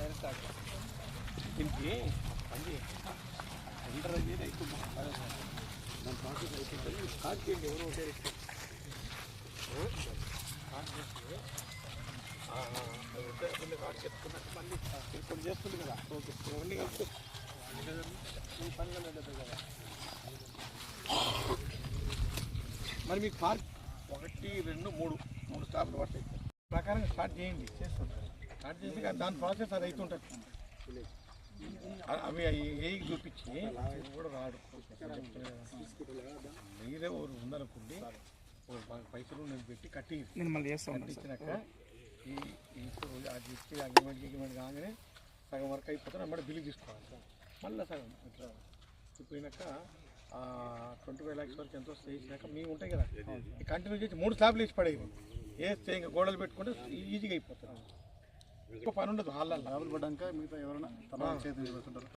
కానీ పని టెండర్ అనేది అవుతుంది దాని ప్రాసెస్ అయిపోతుంది స్టార్ట్ చేయండి ఎవరో ఒకటే వ్యక్తి. ఆ? స్టార్ట్ చేస్తే ఆ, అది ఉంటే మళ్ళీ స్టార్ట్ చెప్తున్నట్టు మళ్ళీ ఇప్పుడు చేస్తుంది కదా ఓకే ఇవన్నీ కలిసి ఈ పనులు నడుతుంది కదా మరి మీకు పార్క్ ఒకటి రెండు మూడు మూడు స్టాప్లు పడతాయి ప్రకారంగా స్టార్ట్ చేయండి చేస్తుంటారు స్టార్ట్ చేసి ఇక దాని ప్రాసెస్ అది అవుతుంటుంది అవి ఏ చూపించి కూడా రాడు మీరే ఊరు ఉందనుకోండి పైసలు నేను పెట్టి కట్టి కట్టించినాక ఈ ఇప్పుడు అది ఇచ్చి అగ్రిమెంట్ గిగ్రిమెంట్ కాగానే సగం వర్క్ అయిపోతే మరి బిల్లు తీసుకోవాలి మళ్ళీ సగం ఇట్లా అయిపోయినాక ట్వంటీ ఫైవ్ ల్యాక్స్ వరకు ఎంతో స్టే చేసినాక మేము ఉంటాయి కదా కంటిన్యూ చేసి మూడు స్లాబ్లు వేసి పడేవి వేస్తే ఇంకా గోడలు పెట్టుకుంటే ఈజీగా అయిపోతుంది. పని ఉండదు హాల్లో పడ్డాక మిగతా ఎవరైనా తర్వాత చేతి పెడుతుంటారు.